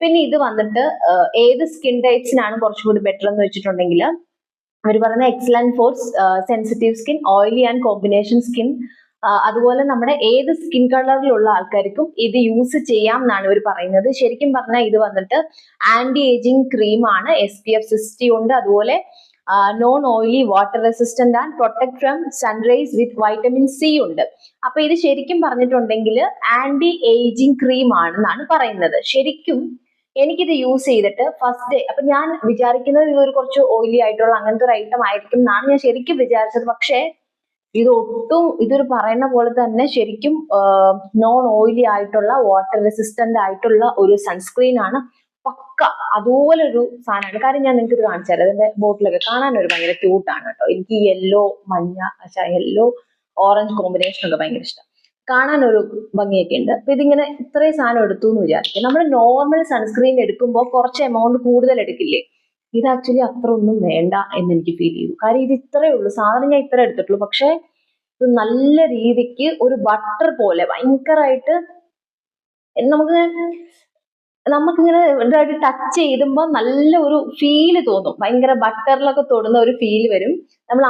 പിന്നെ ഇത് വന്നിട്ട് ഏത് സ്കിൻ ടൈപ്സിനാണ് കുറച്ചുകൂടി ബെറ്റർ എന്ന് വെച്ചിട്ടുണ്ടെങ്കിൽ അവർ പറയുന്ന excellent for sensitive skin oily and combination skin അതുപോലെ നമ്മുടെ ഏത് സ്കിൻ കളറിലുള്ള ആൾക്കാർക്കും ഇത് യൂസ് ചെയ്യാം എന്നാണ് ഇവർ പറയുന്നത്. ശരിക്കും പറഞ്ഞാൽ ഇത് വന്നിട്ട് ആന്റി ഏജിങ് ക്രീമാണ് എസ് പി എഫ് സിക്സ്റ്റി ഉണ്ട്. അതുപോലെ non oily water resistant and protect from sunrise with vitamin C ഉണ്ട്. അപ്പൊ ഇത് ശരിക്കും പറഞ്ഞിട്ടുണ്ടെങ്കിൽ ആന്റി ഏജിങ് ക്രീം ആണെന്നാണ് പറയുന്നത്. ശരിക്കും എനിക്കിത് യൂസ് ചെയ്തിട്ട് ഫസ്റ്റ് ഡേ അപ്പൊ ഞാൻ വിചാരിക്കുന്നത് ഇതൊരു കുറച്ച് ഓയിലി ആയിട്ടുള്ള അങ്ങനത്തെ ഒരു ഐറ്റം ആയിരിക്കും എന്നാണ് ഞാൻ ശരിക്കും വിചാരിച്ചത്. പക്ഷേ ഇത് ഒട്ടും ഇതൊരു പറയുന്ന പോലെ തന്നെ ശരിക്കും നോൺ ഓയിലി ആയിട്ടുള്ള വാട്ടർ റെസിസ്റ്റന്റ് ആയിട്ടുള്ള ഒരു സൺസ്ക്രീൻ ആണ്. പക്ക അതുപോലെ ഒരു സാധനമാണ്. കാര്യം ഞാൻ നിങ്ങൾക്ക് ഇത് കാണിച്ചു തരാം. ഇതിന്റെ ബോട്ടിലൊക്കെ കാണാൻ ഒരു ഭയങ്കര ക്യൂട്ടാണ് കേട്ടോ. എനിക്ക് യെല്ലോ മഞ്ഞ യെല്ലോ ഓറഞ്ച് കോമ്പിനേഷൻ ഒക്കെ ഭയങ്കര ഇഷ്ടം. കാണാൻ ഒരു ഭംഗിയൊക്കെ ഉണ്ട് അപ്പൊ ഇതിങ്ങനെ ഇത്രയും സാധനം എടുത്തു എന്ന് വിചാരിക്കും. നമ്മൾ നോർമൽ സൺസ്ക്രീൻ എടുക്കുമ്പോൾ കുറച്ച് എമൗണ്ട് കൂടുതൽ എടുക്കില്ലേ? ഇത് ആക്ച്വലി അത്ര ഒന്നും വേണ്ട എന്ന് എനിക്ക് ഫീൽ ചെയ്തു. കാര്യം ഇത് ഇത്രയേ ഉള്ളൂ. സാധനം ഞാൻ ഇത്ര എടുത്തിട്ടുള്ളൂ. പക്ഷേ ഇത് നല്ല രീതിക്ക് ഒരു ബട്ടർ പോലെ ഭയങ്കരമായിട്ട് നമുക്ക് നമുക്കിങ്ങനെ ഇതായിട്ട് ടച്ച് ചെയ്യുമ്പോൾ നല്ല ഒരു ഫീൽ തോന്നും. ഭയങ്കര ബട്ടറിലൊക്കെ തൊടുന്ന ഒരു ഫീൽ വരും. നമ്മൾ